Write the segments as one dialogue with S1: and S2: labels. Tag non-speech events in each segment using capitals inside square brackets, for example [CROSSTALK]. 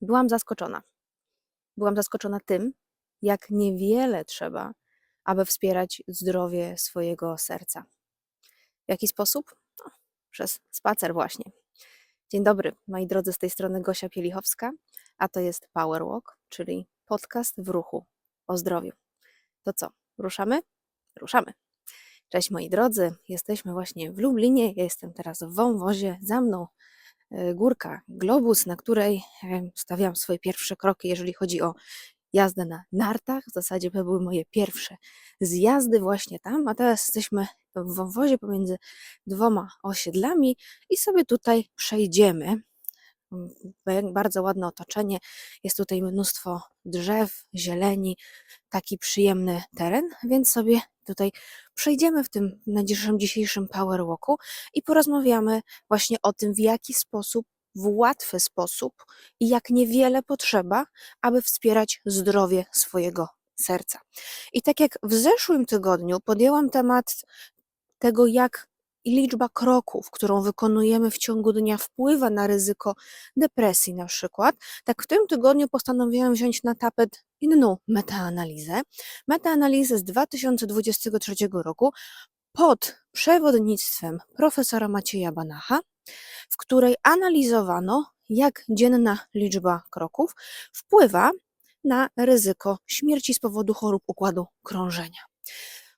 S1: byłam zaskoczona. Byłam zaskoczona tym, jak niewiele trzeba, aby wspierać zdrowie swojego serca. W jaki sposób? No, przez spacer właśnie. Dzień dobry, moi drodzy, z tej strony Gosia Pielichowska, a to jest Power Walk, czyli podcast w ruchu o zdrowiu. To co, ruszamy? Ruszamy. Cześć moi drodzy, jesteśmy właśnie w Lublinie, ja jestem teraz w wąwozie, za mną górka Globus, na której e, stawiam swoje pierwsze kroki, jeżeli chodzi o jazdę na nartach. W zasadzie to były moje pierwsze zjazdy właśnie tam, a teraz jesteśmy w wąwozie pomiędzy dwoma osiedlami i sobie tutaj przejdziemy. Mm, Bardzo ładne otoczenie, jest tutaj mnóstwo drzew, zieleni, taki przyjemny teren, więc sobie tutaj przejdziemy w tym naszym dzisiejszym Power Walku i porozmawiamy właśnie o tym, w jaki sposób, w łatwy sposób i jak niewiele potrzeba, aby wspierać zdrowie swojego serca. I tak jak w zeszłym tygodniu podjęłam temat tego, jak liczba kroków, którą wykonujemy w ciągu dnia, wpływa na ryzyko depresji, na przykład, tak w tym tygodniu postanowiłam wziąć na tapet inną metaanalizę. Metaanalizę z 2023 roku pod przewodnictwem profesora Macieja Banacha, w której analizowano, jak dzienna liczba kroków wpływa na ryzyko śmierci z powodu chorób układu krążenia.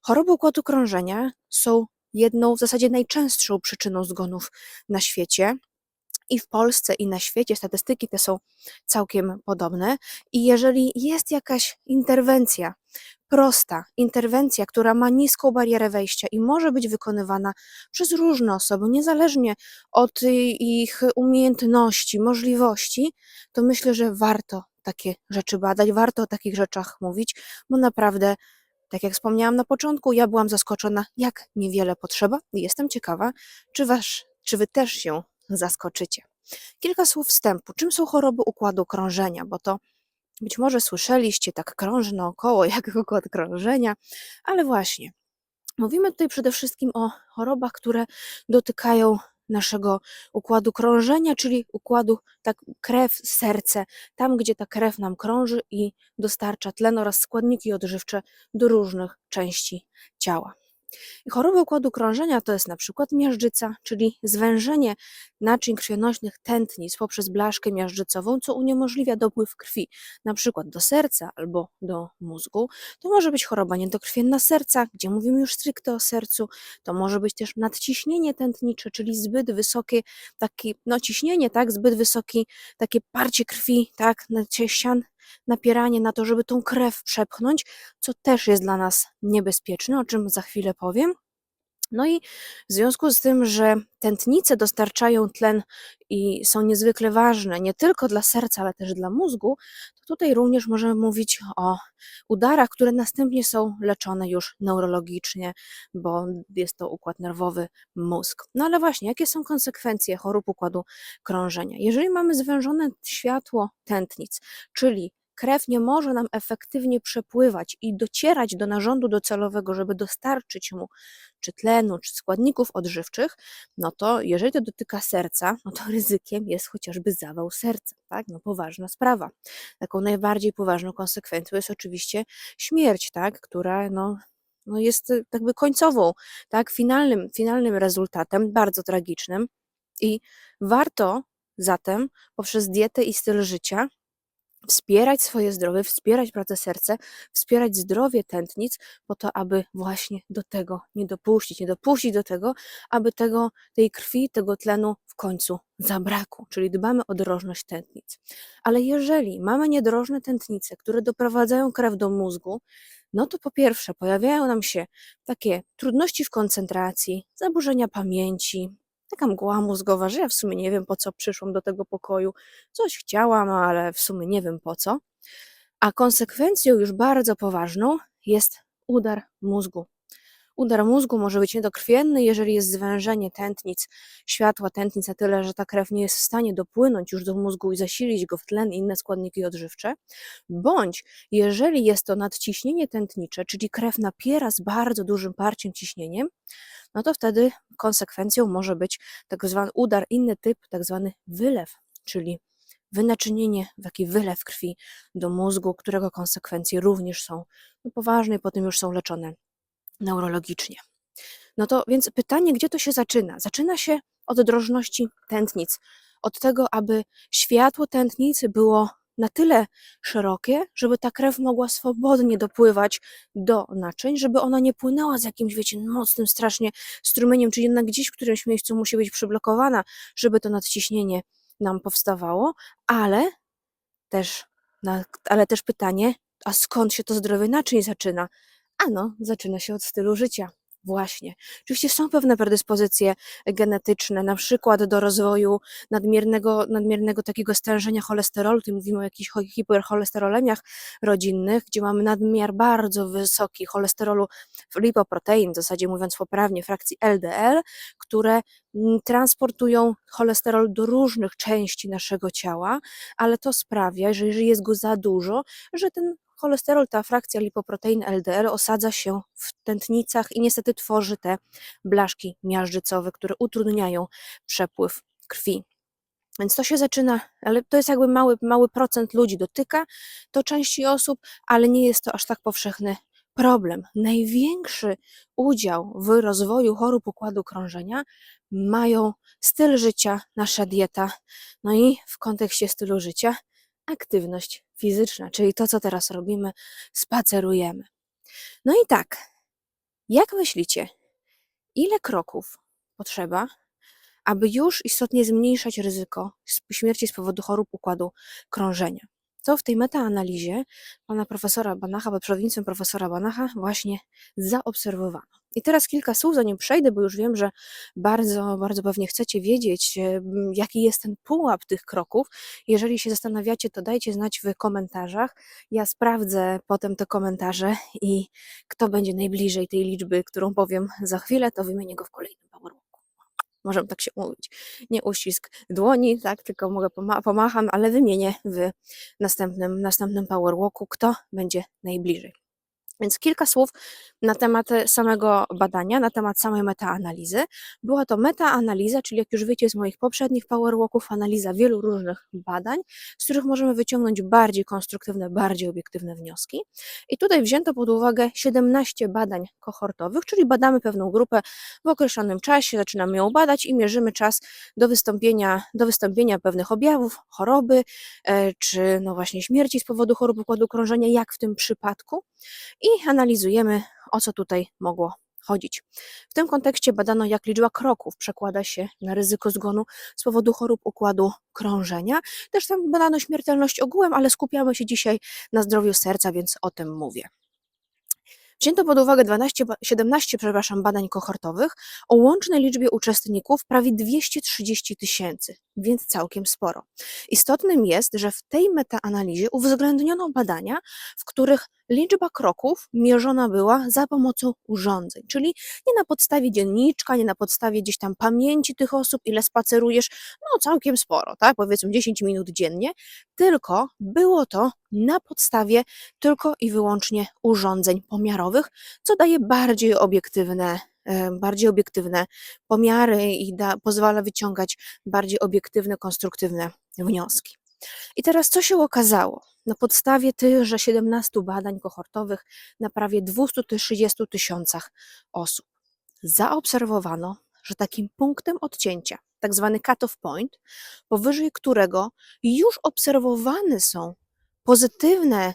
S1: Choroby układu krążenia są jedną, w zasadzie najczęstszą przyczyną zgonów na świecie. I w Polsce, i na świecie statystyki te są całkiem podobne. I jeżeli jest jakaś interwencja, prosta interwencja, która ma niską barierę wejścia i może być wykonywana przez różne osoby, niezależnie od ich umiejętności, możliwości, to myślę, że warto takie rzeczy badać, warto o takich rzeczach mówić, bo naprawdę tak jak wspomniałam na początku, ja byłam zaskoczona, jak niewiele potrzeba i jestem ciekawa, czy, wasz, czy wy też się zaskoczycie. Kilka słów wstępu. Czym są choroby układu krążenia? Bo to być może słyszeliście, tak krąży naokoło, jak [LAUGHS] układ krążenia, ale właśnie. Mówimy tutaj przede wszystkim o chorobach, które dotykają naszego układu krążenia, czyli układu tak krew, serce, tam gdzie ta krew nam krąży i dostarcza tlen oraz składniki odżywcze do różnych części ciała. Choroby układu krążenia to jest na przykład miażdżyca, czyli zwężenie naczyń krwionośnych tętnic poprzez blaszkę miażdżycową, co uniemożliwia dopływ krwi, na przykład do serca albo do mózgu. To może być choroba niedokrwienna serca, gdzie mówimy już stricte o sercu. To może być też nadciśnienie tętnicze, czyli zbyt wysokie takie, no ciśnienie, tak, zbyt wysokie takie parcie krwi, tak, ścian napieranie na to, żeby tą krew przepchnąć, co też jest dla nas niebezpieczne, o czym za chwilę powiem. No i w związku z tym, że tętnice dostarczają tlen i są niezwykle ważne nie tylko dla serca, ale też dla mózgu, to tutaj również możemy mówić o udarach, które następnie są leczone już neurologicznie, bo jest to układ nerwowy, mózg. No ale właśnie, jakie są konsekwencje chorób układu krążenia? Jeżeli mamy zwężone światło tętnic, czyli krew nie może nam efektywnie przepływać i docierać do narządu docelowego, żeby dostarczyć mu czy tlenu, czy składników odżywczych, no to jeżeli to dotyka serca, no to [LAUGHS] ryzykiem jest chociażby zawał serca, tak? No poważna sprawa. Taką najbardziej poważną konsekwencją jest oczywiście śmierć, tak? Która no, no jest jakby końcową, tak? Finalnym, finalnym rezultatem, bardzo tragicznym i warto zatem poprzez dietę i styl życia wspierać swoje zdrowie, wspierać pracę serca, wspierać zdrowie tętnic, po to, aby właśnie do tego nie dopuścić, nie dopuścić do tego, aby tego, tej krwi, tego tlenu w końcu zabrakło, czyli dbamy o drożność tętnic. Ale jeżeli mamy niedrożne tętnice, które doprowadzają krew do mózgu, no to po pierwsze pojawiają nam się takie trudności w koncentracji, zaburzenia pamięci, taka mgła mózgowa, że ja w sumie nie wiem po co przyszłam do tego pokoju. Coś chciałam, ale w sumie nie wiem po co. A konsekwencją już bardzo poważną jest udar mózgu. Udar mózgu może być niedokrwienny, jeżeli jest zwężenie tętnic, światła tętnic na tyle, że ta krew nie jest w stanie dopłynąć już do mózgu i zasilić go w tlen i inne składniki odżywcze, bądź jeżeli jest to nadciśnienie tętnicze, czyli krew napiera z bardzo dużym parciem ciśnieniem, no to wtedy konsekwencją może być tak zwany udar, inny typ, tak zwany wylew, czyli wynaczynienie, taki wylew krwi do mózgu, którego konsekwencje również są no, poważne i potem już są leczone neurologicznie. No to więc pytanie, gdzie to się zaczyna? Zaczyna się od drożności tętnic, od tego, aby światło tętnicy było na tyle szerokie, żeby ta krew mogła swobodnie dopływać do naczyń, żeby ona nie płynęła z jakimś, wiecie, mocnym strasznie strumieniem, czyli jednak gdzieś w którymś miejscu musi być przyblokowana, żeby to nadciśnienie nam powstawało, ale też, ale też pytanie, a skąd się to zdrowie naczyń zaczyna? Ano, zaczyna się od stylu życia. Właśnie. Oczywiście są pewne predyspozycje genetyczne, na przykład do rozwoju nadmiernego, nadmiernego takiego stężenia cholesterolu, tu mówimy o jakichś cho- hipercholesterolemiach rodzinnych, gdzie mamy nadmiar bardzo wysoki cholesterolu w lipoprotein, w zasadzie mówiąc poprawnie, frakcji LDL, które mm, transportują cholesterol do różnych części naszego ciała, ale to sprawia, że jeżeli jest go za dużo, że ten cholesterol, ta frakcja lipoprotein LDL osadza się w tętnicach i niestety tworzy te blaszki miażdżycowe, które utrudniają przepływ krwi. Więc to się zaczyna, ale to jest jakby mały, mały procent ludzi dotyka to części osób, ale nie jest to aż tak powszechny problem. Największy udział w rozwoju chorób układu krążenia mają styl życia, nasza dieta, no i w kontekście stylu życia aktywność fizyczna, czyli to, co teraz robimy, spacerujemy. No i tak, jak myślicie, ile kroków potrzeba, aby już istotnie zmniejszać ryzyko śmierci z powodu chorób układu krążenia? To w tej metaanalizie pana profesora Banacha, pod przewodnictwem profesora Banacha właśnie zaobserwowano. I teraz kilka słów, zanim przejdę, bo już wiem, że bardzo, bardzo pewnie chcecie wiedzieć, e, jaki jest ten pułap tych kroków. Jeżeli się zastanawiacie, to dajcie znać w komentarzach. Ja sprawdzę potem te komentarze i kto będzie najbliżej tej liczby, którą powiem za chwilę, to wymienię go w kolejnym Powerwalku. Możemy tak się umówić. Nie uścisk dłoni, tak, tylko mogę poma- pomacham, ale wymienię w następnym, następnym Powerwalku, kto będzie najbliżej. Więc kilka słów na temat e, samego badania, na temat samej metaanalizy. Była to metaanaliza, czyli jak już wiecie z moich poprzednich Powerwalków, analiza wielu różnych badań, z których możemy wyciągnąć bardziej konstruktywne, bardziej obiektywne wnioski. I tutaj wzięto pod uwagę 17 badań kohortowych, czyli badamy pewną grupę w określonym czasie, zaczynamy ją badać i mierzymy czas do wystąpienia, do wystąpienia pewnych objawów, choroby, e, czy no właśnie śmierci z powodu chorób układu krążenia, jak w tym przypadku i analizujemy, o co tutaj mogło chodzić. W tym kontekście badano, jak liczba kroków przekłada się na ryzyko zgonu z powodu chorób układu krążenia. Też tam badano śmiertelność ogółem, ale skupiamy się dzisiaj na zdrowiu serca, więc o tym mówię. Wzięto pod uwagę 12, ba- 17 przepraszam, badań kohortowych o łącznej liczbie uczestników prawie 230 tysięcy, więc całkiem sporo. Istotnym jest, że w tej metaanalizie uwzględniono badania, w których liczba kroków mierzona była za pomocą urządzeń, czyli nie na podstawie dzienniczka, nie na podstawie gdzieś tam pamięci tych osób, ile spacerujesz, no całkiem sporo, tak, powiedzmy 10 minut dziennie, tylko było to na podstawie tylko i wyłącznie urządzeń pomiarowych, co daje bardziej obiektywne, e, bardziej obiektywne pomiary i da, pozwala wyciągać bardziej obiektywne, konstruktywne wnioski. I teraz co się okazało? Na podstawie tychże 17 badań kohortowych na prawie 230 tysiącach osób zaobserwowano, że takim punktem odcięcia, tak zwany cut-off point, powyżej którego już obserwowane są pozytywne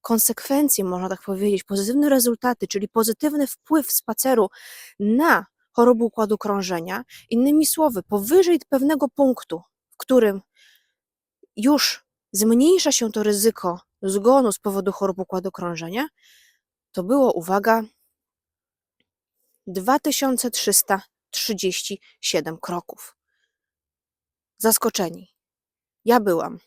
S1: konsekwencje, można tak powiedzieć, pozytywne rezultaty, czyli pozytywny wpływ spaceru na chorobę układu krążenia. Innymi słowy, powyżej pewnego punktu, w którym już zmniejsza się to ryzyko zgonu z powodu chorób układu krążenia, to było, uwaga, 2337 kroków. Zaskoczeni. Ja byłam.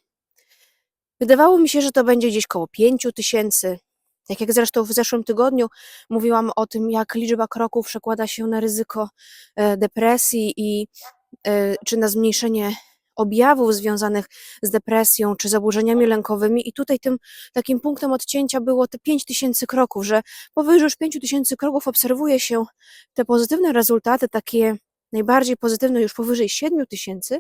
S1: Wydawało mi się, że to będzie gdzieś koło 5 tysięcy. Tak jak zresztą w zeszłym tygodniu mówiłam o tym, jak liczba kroków przekłada się na ryzyko e, depresji i e, czy na zmniejszenie objawów związanych z depresją czy zaburzeniami lękowymi. I tutaj tym takim punktem odcięcia było te 5 tysięcy kroków, że powyżej już 5 tysięcy kroków obserwuje się te pozytywne rezultaty, takie najbardziej pozytywne już powyżej 7 tysięcy.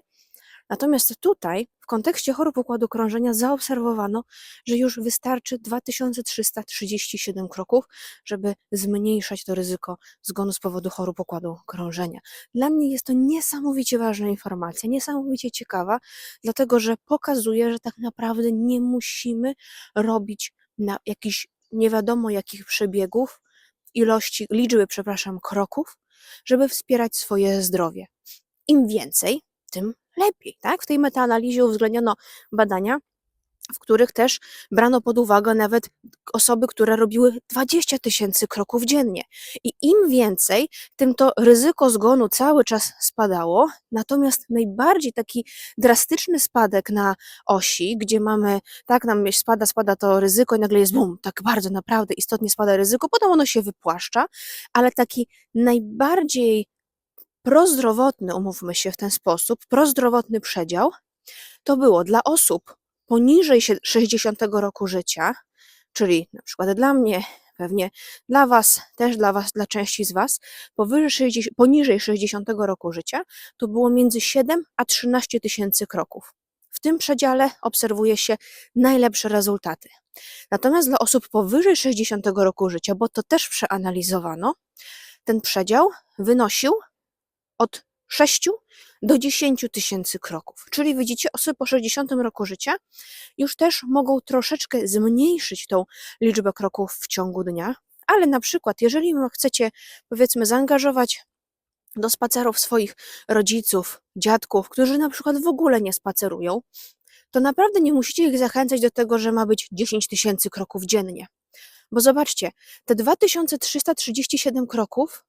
S1: Natomiast tutaj, w kontekście chorób układu krążenia, zaobserwowano, że już wystarczy 2337 kroków, żeby zmniejszać to ryzyko zgonu z powodu chorób układu krążenia. Dla mnie jest to niesamowicie ważna informacja, niesamowicie ciekawa, dlatego że pokazuje, że tak naprawdę nie musimy robić na jakichś nie wiadomo jakich przebiegów, ilości, liczby, przepraszam, kroków, żeby wspierać swoje zdrowie. Im więcej, tym lepiej. Tak? W tej metaanalizie uwzględniono badania, w których też brano pod uwagę nawet osoby, które robiły 20 tysięcy kroków dziennie. I im więcej, tym to ryzyko zgonu cały czas spadało. Natomiast najbardziej taki drastyczny spadek na osi, gdzie mamy, tak nam spada, spada to ryzyko i nagle jest bum, tak bardzo naprawdę istotnie spada ryzyko, potem ono się wypłaszcza, ale taki najbardziej prozdrowotny, umówmy się w ten sposób, prozdrowotny przedział, to było dla osób poniżej sie- 60 roku życia, czyli na przykład dla mnie, pewnie dla Was, też dla Was, dla części z Was, powyżej 60, poniżej 60 roku życia, to było między 7 a 13 tysięcy kroków. W tym przedziale obserwuje się najlepsze rezultaty. Natomiast dla osób powyżej 60 roku życia, bo to też przeanalizowano, ten przedział wynosił od 6 do 10 tysięcy kroków. Czyli widzicie, osoby po 60 roku życia już też mogą troszeczkę zmniejszyć tą liczbę kroków w ciągu dnia, ale na przykład, jeżeli chcecie, powiedzmy, zaangażować do spacerów swoich rodziców, dziadków, którzy na przykład w ogóle nie spacerują, to naprawdę nie musicie ich zachęcać do tego, że ma być 10 tysięcy kroków dziennie. Bo zobaczcie, te 2337 kroków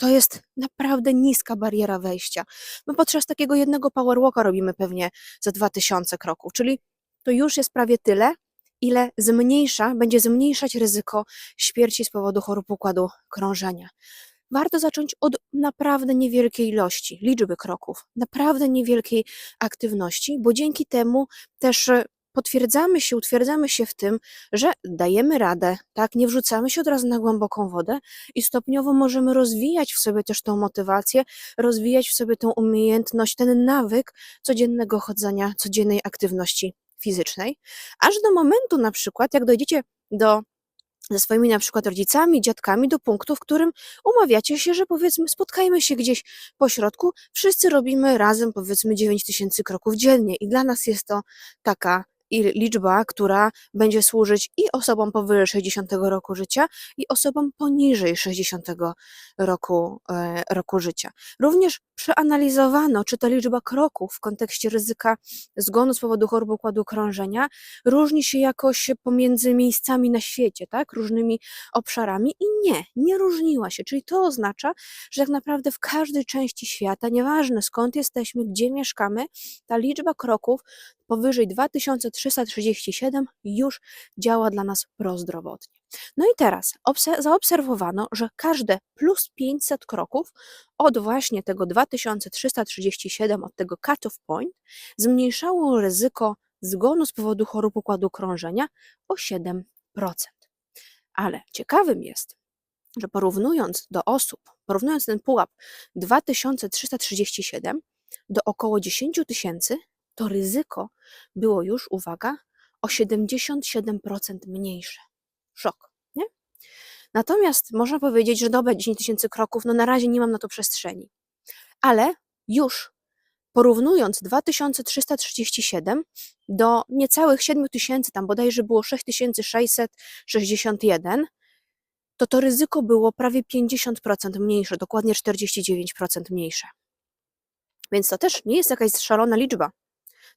S1: to jest naprawdę niska bariera wejścia. My podczas takiego jednego powerwalka robimy pewnie za 2000 kroków, czyli to już jest prawie tyle, ile zmniejsza, będzie zmniejszać ryzyko śmierci z powodu chorób układu krążenia. Warto zacząć od naprawdę niewielkiej ilości, liczby kroków, naprawdę niewielkiej aktywności, bo dzięki temu też potwierdzamy się, utwierdzamy się w tym, że dajemy radę, tak, nie wrzucamy się od razu na głęboką wodę i stopniowo możemy rozwijać w sobie też tą motywację, rozwijać w sobie tą umiejętność, ten nawyk codziennego chodzenia, codziennej aktywności fizycznej, aż do momentu na przykład, jak dojdziecie do ze swoimi na przykład rodzicami, dziadkami do punktu, w którym umawiacie się, że powiedzmy spotkajmy się gdzieś po środku, wszyscy robimy razem powiedzmy 9 tysięcy kroków dziennie i dla nas jest to taka i liczba, która będzie służyć i osobom powyżej 60 roku życia, i osobom poniżej 60 roku, e, roku życia. Również przeanalizowano, czy ta liczba kroków w kontekście ryzyka zgonu z powodu chorób układu krążenia różni się jakoś pomiędzy miejscami na świecie, tak, różnymi obszarami i nie, nie różniła się. Czyli to oznacza, że tak naprawdę w każdej części świata, nieważne skąd jesteśmy, gdzie mieszkamy, ta liczba kroków powyżej 2337 już działa dla nas prozdrowotnie. No i teraz obse- zaobserwowano, że każde plus 500 kroków od właśnie tego 2337, od tego cut-off point, zmniejszało ryzyko zgonu z powodu chorób układu krążenia o 7%. Ale ciekawym jest, że porównując do osób, porównując ten pułap 2337 do około 10 tysięcy, to ryzyko było już, uwaga, o 77% mniejsze. Szok, nie? Natomiast można powiedzieć, że dobra, 10 tysięcy kroków, no na razie nie mam na to przestrzeni. Ale już porównując 2337 do niecałych 7000, tam bodajże było 6661, to to ryzyko było prawie 50% mniejsze, dokładnie 49% mniejsze. Więc to też nie jest jakaś szalona liczba,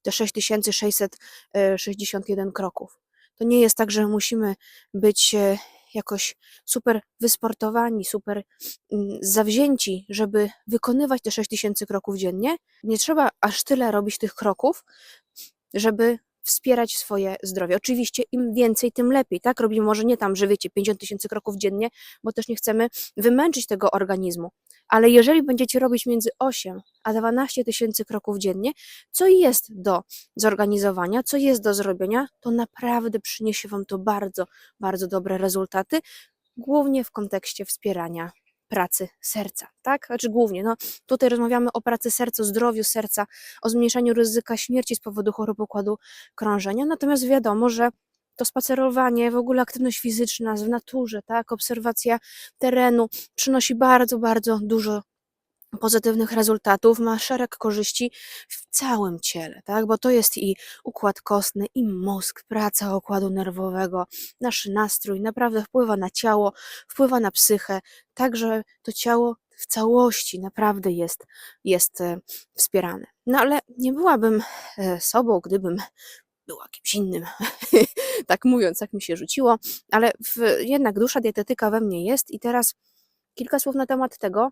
S1: te 6661 kroków. To nie jest tak, że musimy być e, jakoś super wysportowani, super mm, zawzięci, żeby wykonywać te 6000 kroków dziennie. Nie trzeba aż tyle robić tych kroków, żeby wspierać swoje zdrowie. Oczywiście im więcej, tym lepiej, tak? Robimy może nie tam, że wiecie, 50 tysięcy kroków dziennie, bo też nie chcemy wymęczyć tego organizmu. Ale jeżeli będziecie robić między 8 a 12 tysięcy kroków dziennie, co jest do zorganizowania, co jest do zrobienia, to naprawdę przyniesie Wam to bardzo, bardzo dobre rezultaty, głównie w kontekście wspierania pracy serca, tak? Znaczy głównie, no tutaj rozmawiamy o pracy serca, zdrowiu serca, o zmniejszaniu ryzyka śmierci z powodu chorób układu krążenia, natomiast wiadomo, że to spacerowanie, w ogóle aktywność fizyczna w naturze, tak, obserwacja terenu przynosi bardzo, bardzo dużo pozytywnych rezultatów, ma szereg korzyści w całym ciele, tak? Bo to jest i układ kostny, i mózg, praca układu nerwowego, nasz nastrój, naprawdę wpływa na ciało, wpływa na psychę, także to ciało w całości naprawdę jest, jest e, wspierane. No ale nie byłabym e, sobą, gdybym była kimś innym, [LAUGHS] tak mówiąc, jak mi się rzuciło, ale w, jednak dusza dietetyka we mnie jest i teraz kilka słów na temat tego,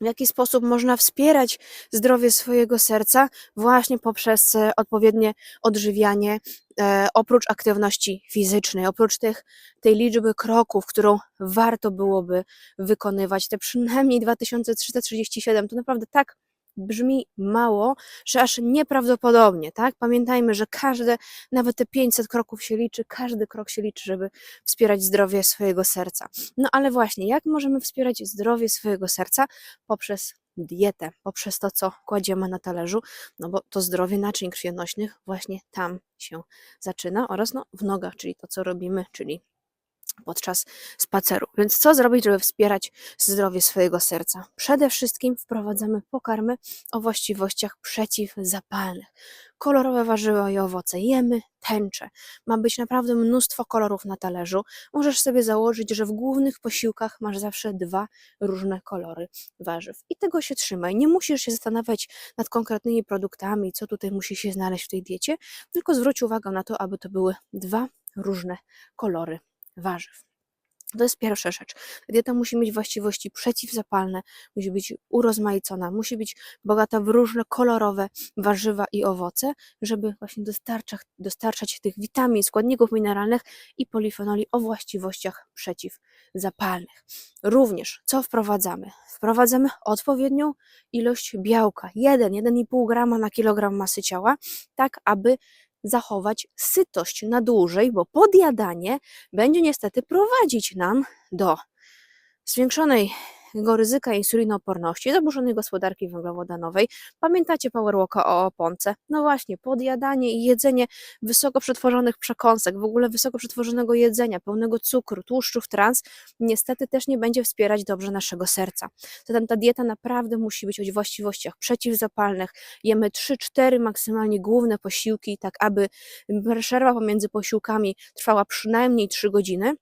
S1: w jaki sposób można wspierać zdrowie swojego serca właśnie poprzez e, odpowiednie odżywianie, e, oprócz aktywności fizycznej, oprócz tych, tej liczby kroków, którą warto byłoby wykonywać, te przynajmniej 2337, to naprawdę tak brzmi mało, że aż nieprawdopodobnie, tak? Pamiętajmy, że każde, nawet te 500 kroków się liczy, każdy krok się liczy, żeby wspierać zdrowie swojego serca. No ale właśnie, jak możemy wspierać zdrowie swojego serca? Poprzez dietę, poprzez to, co kładziemy na talerzu, no bo to zdrowie naczyń krwionośnych właśnie tam się zaczyna oraz no, w nogach, czyli to, co robimy, czyli podczas spaceru. Więc co zrobić, żeby wspierać zdrowie swojego serca? Przede wszystkim wprowadzamy pokarmy o właściwościach przeciwzapalnych. Kolorowe warzywa i owoce jemy, tęcze. Ma być naprawdę mnóstwo kolorów na talerzu. Możesz sobie założyć, że w głównych posiłkach masz zawsze dwa różne kolory warzyw. I tego się trzymaj. Nie musisz się zastanawiać nad konkretnymi produktami, co tutaj musi się znaleźć w tej diecie, tylko zwróć uwagę na to, aby to były dwa różne kolory warzyw. To jest pierwsza rzecz. Dieta musi mieć właściwości przeciwzapalne, musi być urozmaicona, musi być bogata w różne kolorowe warzywa i owoce, żeby właśnie dostarczać, dostarczać tych witamin, składników mineralnych i polifenoli o właściwościach przeciwzapalnych. Również co wprowadzamy? Wprowadzamy odpowiednią ilość białka, 1-1,5 grama na kilogram masy ciała, tak aby zachować sytość na dłużej, bo podjadanie będzie niestety prowadzić nam do zwiększonej ryzyka insulinooporności, zaburzonej gospodarki węglowodanowej. Pamiętacie Powerwalka o oponce? No właśnie, podjadanie i jedzenie wysoko przetworzonych przekąsek, w ogóle wysoko przetworzonego jedzenia, pełnego cukru, tłuszczów trans, niestety też nie będzie wspierać dobrze naszego serca. Zatem ta dieta naprawdę musi być o właściwościach przeciwzapalnych. Jemy 3-4 maksymalnie główne posiłki, tak aby przerwa pomiędzy posiłkami trwała przynajmniej 3 godziny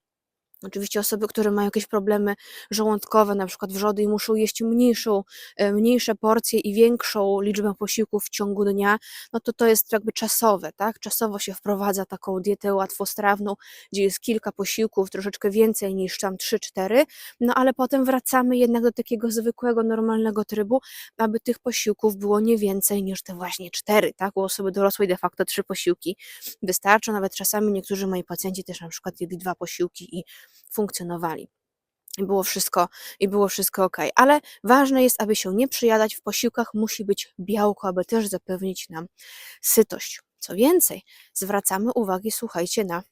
S1: Oczywiście osoby, które mają jakieś problemy żołądkowe, na przykład wrzody i muszą jeść mniejszą, e, mniejsze porcje i większą liczbę posiłków w ciągu dnia, no to to jest jakby czasowe, tak? Czasowo się wprowadza taką dietę łatwostrawną, gdzie jest kilka posiłków, troszeczkę więcej niż tam 3-4, no ale potem wracamy jednak do takiego zwykłego, normalnego trybu, aby tych posiłków było nie więcej niż te właśnie 4, tak? U osoby dorosłej de facto 3 posiłki wystarczą, nawet czasami niektórzy moi pacjenci też na przykład jedli dwa posiłki i funkcjonowali. I było wszystko, i było wszystko ok. Ale ważne jest, aby się nie przyjadać. W posiłkach musi być białko, aby też zapewnić nam sytość. Co więcej, zwracamy uwagę, słuchajcie, na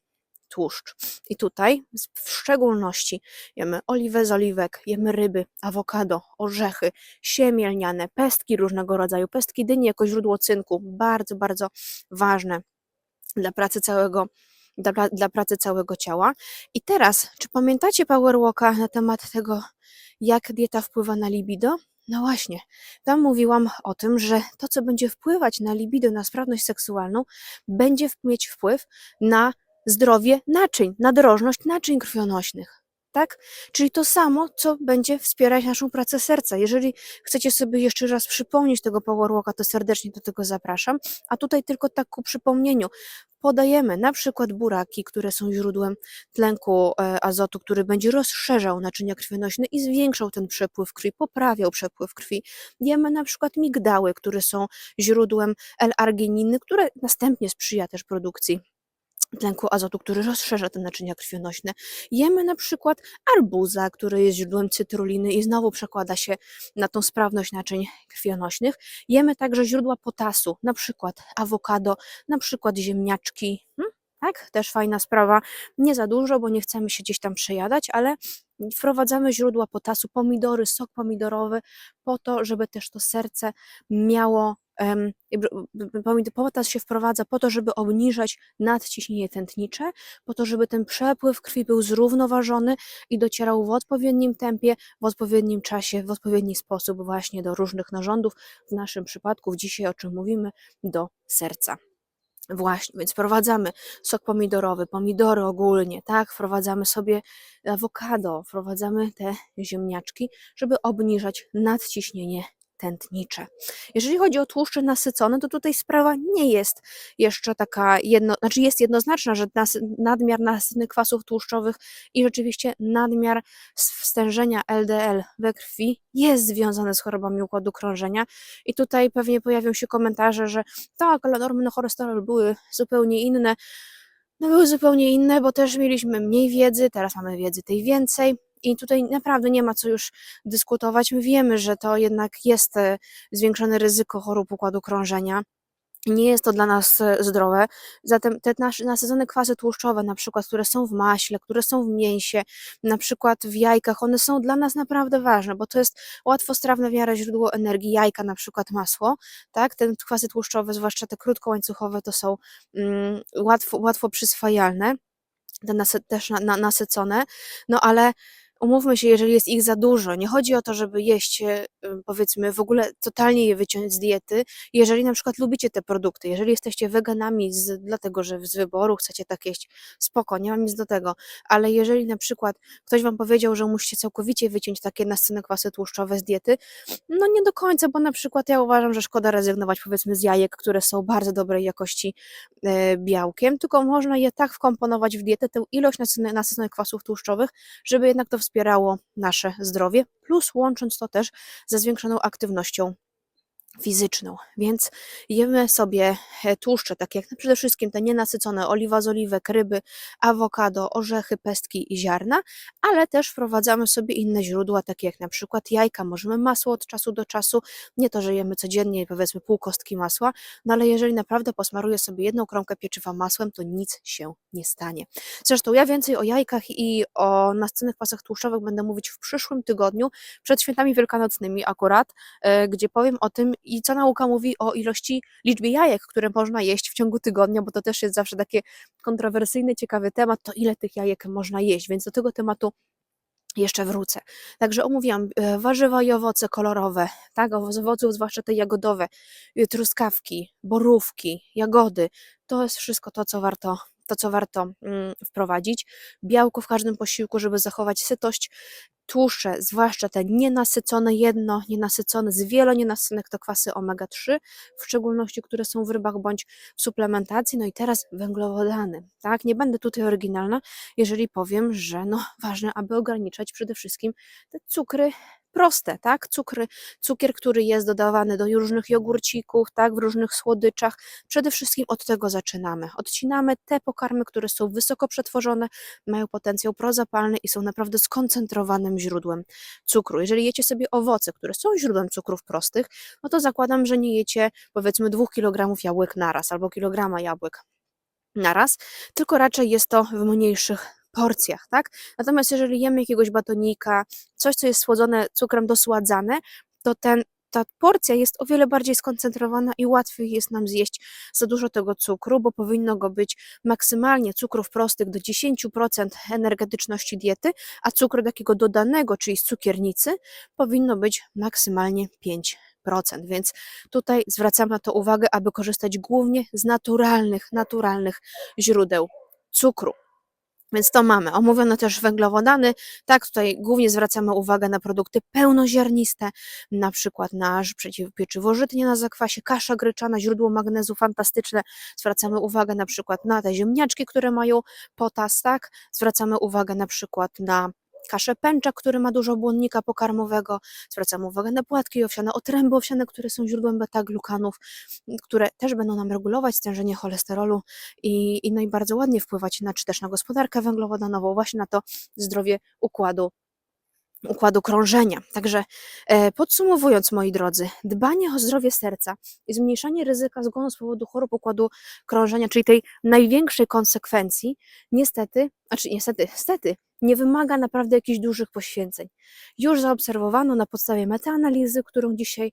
S1: tłuszcz. I tutaj w szczególności jemy oliwę z oliwek, jemy ryby, awokado, orzechy, siemię lniane, pestki różnego rodzaju, pestki dyni jako źródło cynku. Bardzo, bardzo ważne dla pracy całego dla, dla pracy całego ciała. I teraz, czy pamiętacie Powerwalka na temat tego, jak dieta wpływa na libido? No właśnie, tam mówiłam o tym, że to, co będzie wpływać na libido, na sprawność seksualną, będzie mieć wpływ na zdrowie naczyń, na drożność naczyń krwionośnych tak? Czyli to samo, co będzie wspierać naszą pracę serca. Jeżeli chcecie sobie jeszcze raz przypomnieć tego powerwalka, to serdecznie do tego zapraszam. A tutaj tylko tak ku przypomnieniu. Podajemy na przykład buraki, które są źródłem tlenku e, azotu, który będzie rozszerzał naczynia krwionośne i zwiększał ten przepływ krwi, poprawiał przepływ krwi. Jemy na przykład migdały, które są źródłem L-argininy, które następnie sprzyja też produkcji tlenku azotu, który rozszerza te naczynia krwionośne. Jemy na przykład arbuza, który jest źródłem cytruliny i znowu przekłada się na tą sprawność naczyń krwionośnych. Jemy także źródła potasu, na przykład awokado, na przykład ziemniaczki. Hmm? Tak, też fajna sprawa. Nie za dużo, bo nie chcemy się gdzieś tam przejadać, ale Wprowadzamy źródła potasu, pomidory, sok pomidorowy, po to, żeby też to serce miało. Potas się wprowadza po to, żeby obniżać nadciśnienie tętnicze, po to, żeby ten przepływ krwi był zrównoważony i docierał w odpowiednim tempie, w odpowiednim czasie, w odpowiedni sposób właśnie do różnych narządów. W naszym przypadku, dzisiaj o czym mówimy, do serca. Właśnie, więc wprowadzamy sok pomidorowy, pomidory ogólnie, tak? Wprowadzamy sobie awokado, wprowadzamy te ziemniaczki, żeby obniżać nadciśnienie tętnicze. Jeżeli chodzi o tłuszcze nasycone, to tutaj sprawa nie jest jeszcze taka jedno, znaczy jest jednoznaczna, że nadmiar nasyconych kwasów tłuszczowych i rzeczywiście nadmiar stężenia LDL we krwi jest związany z chorobami układu krążenia i tutaj pewnie pojawią się komentarze, że tak, ale normy na cholesterol były zupełnie inne. No były zupełnie inne, bo też mieliśmy mniej wiedzy, teraz mamy wiedzy tej więcej. I tutaj naprawdę nie ma co już dyskutować. My wiemy, że to jednak jest e, zwiększone ryzyko chorób układu krążenia. Nie jest to dla nas e, zdrowe. Zatem te nasze nasycone kwasy tłuszczowe, na przykład, które są w maśle, które są w mięsie, na przykład w jajkach, one są dla nas naprawdę ważne, bo to jest łatwostrawne w miarę źródło energii. Jajka, na przykład masło, tak? Te kwasy tłuszczowe, zwłaszcza te krótkołańcuchowe, to są mm, łatwo, łatwo przyswajalne, te nasy, też na, na, nasycone, no ale umówmy się, jeżeli jest ich za dużo, nie chodzi o to, żeby jeść, e, powiedzmy, w ogóle totalnie je wyciąć z diety, jeżeli na przykład lubicie te produkty, jeżeli jesteście weganami z, dlatego, że z wyboru chcecie tak jeść, spoko, nie mam nic do tego, ale jeżeli na przykład ktoś wam powiedział, że musicie całkowicie wyciąć takie nasycone kwasy tłuszczowe z diety, no nie do końca, bo na przykład ja uważam, że szkoda rezygnować powiedzmy z jajek, które są bardzo dobrej jakości e, białkiem, tylko można je tak wkomponować w dietę, tę ilość nasyconych kwasów tłuszczowych, żeby jednak to wspierało nasze zdrowie, plus łącząc to też ze zwiększoną aktywnością fizyczną. Więc jemy sobie e, tłuszcze, takie jak przede wszystkim te nienasycone oliwa z oliwek, ryby, awokado, orzechy, pestki i ziarna, ale też wprowadzamy sobie inne źródła, takie jak na przykład jajka, możemy masło od czasu do czasu, nie to, że jemy codziennie powiedzmy pół kostki masła, no ale jeżeli naprawdę posmaruję sobie jedną kromkę pieczywa masłem, to nic się nie stanie. Zresztą ja więcej o jajkach i o nasyconych kwasach tłuszczowych będę mówić w przyszłym tygodniu, przed świętami wielkanocnymi akurat, e, gdzie powiem o tym i co nauka mówi o ilości, liczbie jajek, które można jeść w ciągu tygodnia, bo to też jest zawsze takie kontrowersyjny, ciekawy temat, to ile tych jajek można jeść, więc do tego tematu jeszcze wrócę. Także omówiłam e, warzywa i owoce kolorowe, tak, owo- z owoców, zwłaszcza te jagodowe, y, truskawki, borówki, jagody. To jest wszystko to, co warto, to, co warto mm, wprowadzić. Białko w każdym posiłku, żeby zachować sytość. Tłuszcze, zwłaszcza te nienasycone, jedno nienasycone, z wielonienasyconych to kwasy omega-3, w szczególności, które są w rybach bądź w suplementacji. No i teraz węglowodany, tak? Nie będę tutaj oryginalna, jeżeli powiem, że no ważne, aby ograniczać przede wszystkim te cukry proste, tak? Cukry, cukier, który jest dodawany do różnych jogurcików, tak? W różnych słodyczach. Przede wszystkim od tego zaczynamy. Odcinamy te pokarmy, które są wysoko przetworzone, mają potencjał prozapalny i są naprawdę skoncentrowanym źródłem cukru. Jeżeli jecie sobie owoce, które są źródłem cukrów prostych, no to zakładam, że nie jecie powiedzmy 2 kg jabłek naraz albo kilograma jabłek naraz, tylko raczej jest to w mniejszych porcjach, tak? Natomiast jeżeli jemy jakiegoś batonika, coś, co jest słodzone cukrem dosładzane, to ten, ta porcja jest o wiele bardziej skoncentrowana i łatwiej jest nam zjeść za dużo tego cukru, bo powinno go być maksymalnie cukrów prostych do 10% energetyczności diety, a cukru takiego dodanego, czyli z cukiernicy, powinno być maksymalnie 5%. Więc tutaj zwracam na to uwagę, aby korzystać głównie z naturalnych, naturalnych źródeł cukru. Więc to mamy. Omówiono też węglowodany. Tak, tutaj głównie zwracamy uwagę na produkty pełnoziarniste, na przykład na ż- przeciw- pieczywo żytnie na zakwasie, kasza gryczana, źródło magnezu fantastyczne. Zwracamy uwagę na przykład na te ziemniaczki, które mają potas, tak? Zwracamy uwagę na przykład na kaszę pęcza, który ma dużo błonnika pokarmowego. Zwracamy uwagę na płatki owsiane, otręby owsiane, które są źródłem beta-glukanów, które też będą nam regulować stężenie cholesterolu i, i no bardzo ładnie wpływać na, czy też na gospodarkę węglowodanową, właśnie na to zdrowie układu układu krążenia. Także e, podsumowując, moi drodzy, dbanie o zdrowie serca i zmniejszanie ryzyka zgonu z powodu chorób układu krążenia, czyli tej największej konsekwencji, niestety, znaczy niestety, stety, nie wymaga naprawdę jakichś dużych poświęceń. Już zaobserwowano na podstawie metaanalizy, którą dzisiaj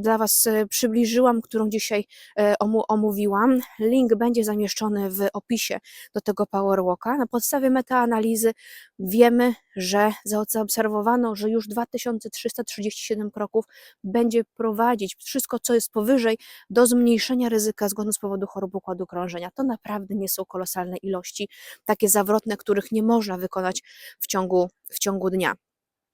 S1: dla Was e, przybliżyłam, którą dzisiaj e, omówiłam. Link będzie zamieszczony w opisie do tego Powerwalka. Na podstawie metaanalizy wiemy, że za- zaobserwowano, że już 2337 kroków będzie prowadzić wszystko, co jest powyżej, do zmniejszenia ryzyka zgonu z powodu chorób układu krążenia. To naprawdę nie są kolosalne ilości, takie zawrotne, których nie można wykonać w ciągu, w ciągu dnia.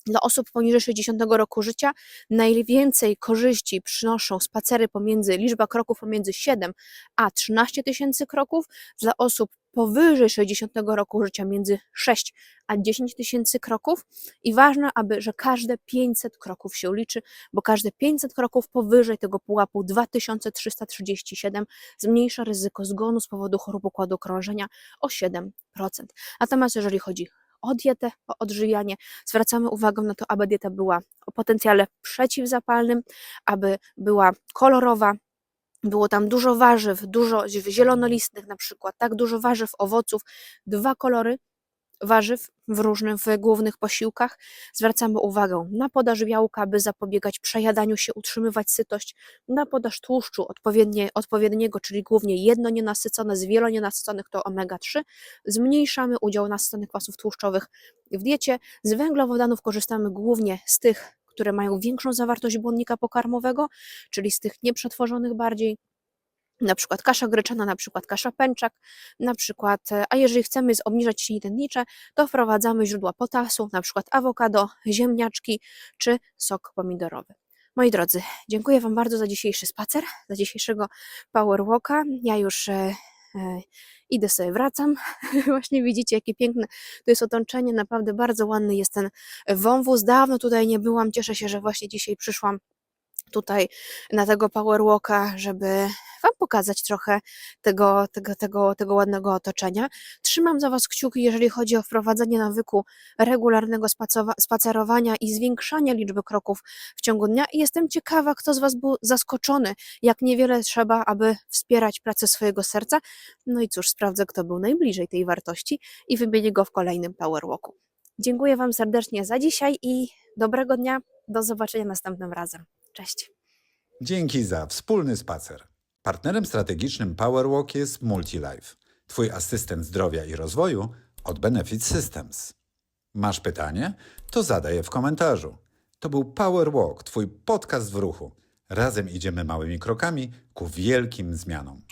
S1: Dla osób poniżej 60 roku życia najwięcej korzyści przynoszą spacery pomiędzy, liczba kroków pomiędzy 7 a 13 tysięcy kroków. Dla osób powyżej 60 roku życia między 6 a 10 tysięcy kroków. I ważne, aby, że każde 500 kroków się liczy, bo każde 500 kroków powyżej tego pułapu 2337 zmniejsza ryzyko zgonu z powodu chorób układu krążenia o 7%. Natomiast jeżeli chodzi o dietę, o odżywianie, zwracamy uwagę na to, aby dieta była o potencjale przeciwzapalnym, aby była kolorowa, było tam dużo warzyw, dużo zielonolistnych na przykład, tak dużo warzyw, owoców, dwa kolory warzyw w różnych, w głównych posiłkach. Zwracamy uwagę na podaż białka, aby zapobiegać przejadaniu się, utrzymywać sytość, na podaż tłuszczu odpowiednie, odpowiedniego, czyli głównie jedno nienasycone, z wielonienasyconych to omega-3. Zmniejszamy udział nasyconych kwasów tłuszczowych w diecie. Z węglowodanów korzystamy głównie z tych, które mają większą zawartość błonnika pokarmowego, czyli z tych nieprzetworzonych bardziej, na przykład kasza gryczana, na przykład kasza pęczak, na przykład, e, a jeżeli chcemy obniżać ciśnienie tętnicze, to wprowadzamy źródła potasu, na przykład awokado, ziemniaczki czy sok pomidorowy. Moi drodzy, dziękuję Wam bardzo za dzisiejszy spacer, za dzisiejszego Power Walka. Ja już e, e, idę sobie, wracam. [LAUGHS] Właśnie widzicie, jakie piękne to jest otoczenie, naprawdę bardzo ładny jest ten wąwóz. Dawno tutaj nie byłam, cieszę się, że właśnie dzisiaj przyszłam tutaj na tego Powerwalka, żeby Wam pokazać trochę tego, tego, tego, tego ładnego otoczenia. Trzymam za Was kciuki, jeżeli chodzi o wprowadzenie nawyku regularnego spacerowania i zwiększania liczby kroków w ciągu dnia. I jestem ciekawa, kto z Was był zaskoczony, jak niewiele trzeba, aby wspierać pracę swojego serca. No i cóż, sprawdzę, kto był najbliżej tej wartości i wymienię go w kolejnym Powerwalku. Dziękuję Wam serdecznie za dzisiaj i dobrego dnia. Do zobaczenia następnym razem. Cześć.
S2: Dzięki za wspólny spacer. Partnerem strategicznym Powerwalk jest Multilife, Twój asystent zdrowia i rozwoju od Benefit Systems. Masz pytanie? To zadaj je w komentarzu. To był Powerwalk, Twój podcast w ruchu. Razem idziemy małymi krokami ku wielkim zmianom.